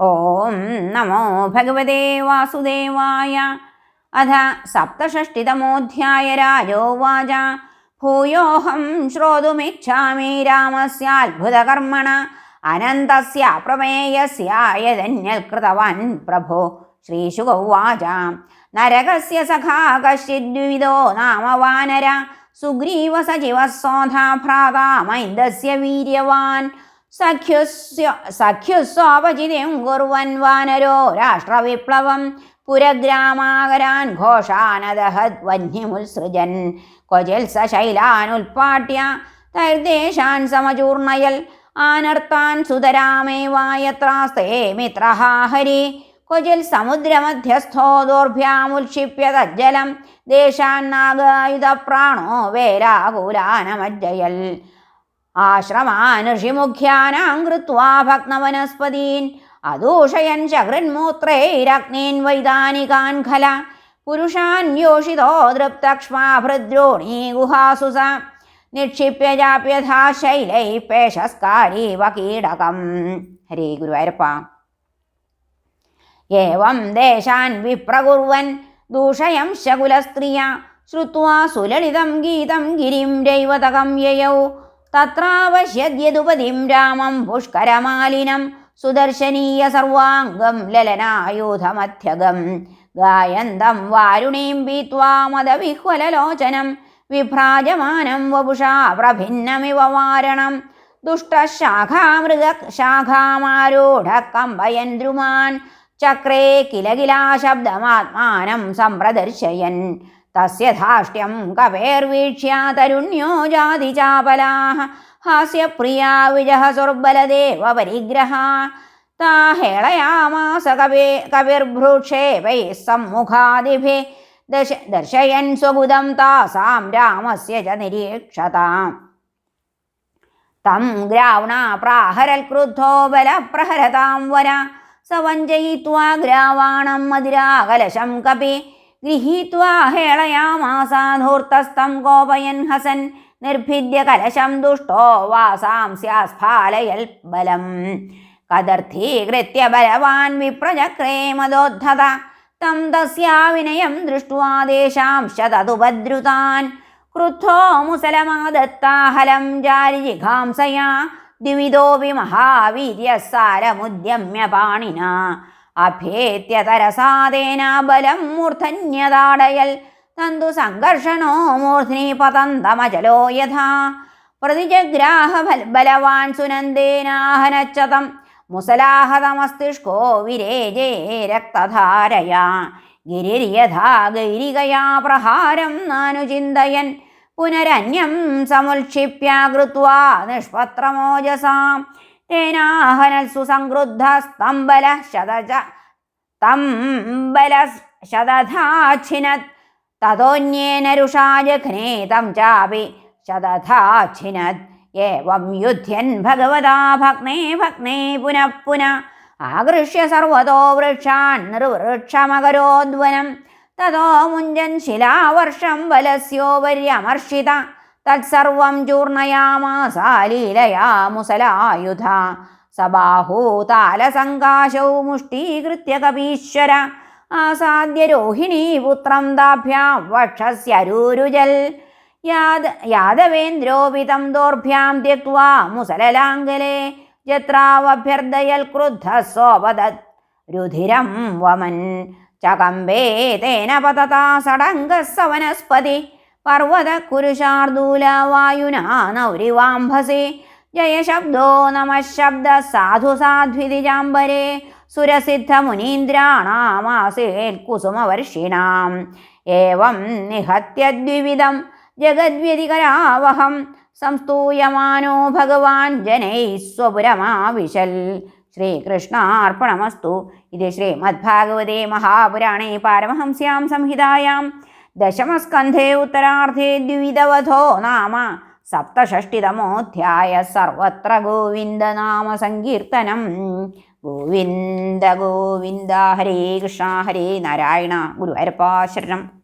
ഓം നമോ ഭഗവതേ വാസുദേവായ. അഥ സപ്തഷഷ്ടിതമോധ്യായ രാജോവാച. ഭൂയോഹം ശ്രോതുമിച്ഛാമി രാമസ്യാത്ഭുതകർമ്മണ. അനന്തസ്യ പ്രമേയസ്യായതന്യൽ കൃതവാൻ പ്രഭോ ശ്രീശുഗൗവാച. നരകസ്യ സഖാ കശ്ചിദ്വിവിധോ നാമ വാനര സുഗ്രീവ സജീവ സോധാ ഭ്രാതാ മൈന്ദസ്യ വീര്യവാൻ. സഖ്യുസ്യ കുർവൻ വാനരോ രാഷ്ട്രവിപ്ലവം പുരഗ്രാമാകരാൻ ഘോഷാനദഹത് വന്യമുത്സൃജൻ ക്വചിൽ സ ശൈലാനുൽപാട്യ തൈർദേശാൻ സമചൂർണയൽ ആനർത്താൻ സുതരാമേവായത്രാസ്തേ മിത്രഹാഹരി. ക്വചിൽ സമുദ്രമധ്യസ്ഥോ ദോർഭ്യാമുൽക്ഷിപ്യ തജ്ജലം ദേശാന്നാഗായുധപ്രാണോ വേലാകുലാനമജ്ജയൽ ആശ്രമാനുഷിമുഖ്യാനാം കൃത്വാ ഭഗ്നവനസ്പതീൻ. അദൂഷയൻ ചകൃന്മൂത്രൈരഗ്നീൻ വൈതാനികാൻ ഖല പുരുഷാൻ യോഷിതോ ദൃപ്തക്ഷ്മാഭൃദ്രോണീ ഗുഹാസു സ നിക്ഷിപ്യ ജാപ്യഥാ ശൈലൈ പേശസ്കാരീവ കീടകം ഹരേ ഗുരുവായൂരപ്പ. ഏവം ദേശാൻ വിപ്രകുർവൻ ദൂഷയം ശകുലസ്ത്രിയ. ശ്രുവാ സുലളിതം ഗീതം ഗിരിം രൈവതകം യയൗ. തത്രാവശ്യദ്യതുപതിം രാമം പുഷ്കരമാലിനം സുദർശനീയ സർവാംഗം ലലനായുധമധ്യഗം ഗായന്തം വാരുണീം പീത്വാ മതവിഹ്വലലോചനം വിഭ്രാജമാനം വപുഷാ പ്രഭിന്നമിവ വാരണം. ദുഷ്ടശാഖാമൃഗ ശാഖാമാരൂഢ കമ്പയൻ ദ്രുമാൻ ചക്രേ കില സമ്പ്രദർശയൻ. തസ്യ ധാഷ്ട്യം കവേർവീക്ഷ്യ തരുണ്യോ ജാതി ചാപലാഹ ഹാസ്യപ്രിയാ വിജഹസുർബലദേവ പരിഗ്രഹ താഹേളയാമാസ കവേ കവിർഭ്രൂക്ഷേപൈ സമ്മുഖാദിഭി. ദശ ദർശയൻ സ്വബുധം താസാം രാമസ്യ ച നിരീക്ഷതാം. തം ഗ്രാവണ പ്രാഹരൽ ക്രുദ്ധോ ബലപ്രഹരതാം വര. സ വഞ്ചയിത്വാ ഗ്രാവാണം മതിരാകലശം കപി. ഗൃഹീത്വാ ഹേളയാമാസാധൂർത്തസ്തം ഗോപയൻ ഹസൻ. നിർഭിദ്യ കലശം ദുഷ്ടോ വാസാംസ്യാസ്ഫാലയൽ ബലം. കദർത്ഥീകൃത്യ ബലവാൻ വിപ്രചക്രേ മദോദ്ധത. തം തസ്യാവിനയം വിനയം ദൃഷ്ട്വാ ദേശാംശ തതുപദ്രുതാൻ ക്രുദ്ധോ മുസലമാദത്താഹലം ജാരിജിഘാംസയാ ദ്വിവിധോപി മഹാവീര്യസാരമുദ്യമ്യ പാണിന അഭേത്യ തരസാദേന ബലം മൂർധന്യതാടയൽ. തന്തു സംഘർഷണോ മൂർധ്നി പതന്തമചലോ യഥാ. പ്രതിജഗ്രാഹബലവാൻ സുനന്ദേനാഹനച്ചതം. മുസലാഹതമസ്തിഷ്കോ വിരേജേ രക്തധാരയാ. ഗിരിര്യഥാ ഗൈരികയാ പ്രഹാരം നാനുചിന്തയൻ. പുനരന്യം സമുൽക്ഷിപ്യ നിഷ്പത്രമോജസാം. തേനാഹനത്സു സംക്രുദ്ധസ്തംബല ശതജ തംബല ശതഥാഛിനത് തതോന്യേന രുഷാജഘ്നേ തം ചാപി ശതഥാഛിനത് ഏവം യുദ്ധ്യൻ ഭഗവതാ ഭഗ്നേ ഭഗ്നേ പുനഃ പുനഃ. ആകൃഷ്യ സർവതോ വൃക്ഷാൻ നിർവൃക്ഷമകരോദ്വനം. തതോ മുഞ്ചൻ ശിലാവർഷം ബലസ്യോപര്യമർഷിത തത്സർവം ചൂർണയാമാസാലീലയാ മുസലായുധ. സബാഹൂതാലസങ്കാശൗ മുഷ്ടീകൃത്യ കപീശ്വര. ആസാദ്യ രോഹിണീ പുത്രം ദാഭ്യാം വക്ഷസ്യരൂരുജൽ യാദ യാദവേന്ദ്രോപിതം ദോർഭ്യാം ത്യക്വാ മുസലലാംഗലേ. ജത്രാവഭ്യർദയൽ ക്രുദ്ധ സോപദത് രുധിരം വമൻ ചകമ്പേ തേന പതതാ സടങ്ക വനസ്പതി പർവത കുരുശാർദൂല വായുനാ നൗരിവാംഭസി ജയശബ്ദോ നമശബ്ദ സാധു സാധ്വിതി സാധ്വിതിജാംബരേ സുരസിദ്ധ മുനീന്ദ്രാണാമാസേൽ കുസുമവർഷിണാം. ഏവം നിഹത്യ ദ്വിവിധം ജഗദ്വ്യതികരാവഹം. സംസ്തൂയമാനോ ഭഗവാൻ ജനൈ സ്വപുരമാവിശൽ. ശ്രീകൃഷ്ണാർപ്പണമസ്തു. ഇത് ശ്രീമദ്ഭാഗവതേ മഹാപുരാണേ പാരമഹംസ്യാം സംഹിതായാം. ദ്വിവിധവധോ നാമ. സപ്തഷ്ടിതമോധ്യായ സർവത്ര ഗോവിന്ദനാമ സങ്കീർത്തനം. ഗോവിന്ദ ഗോവിന്ദ ഹരേ കൃഷ്ണ ഹരേ നാരായണ ഗുരുവായൂരപ്പാ ശരണം.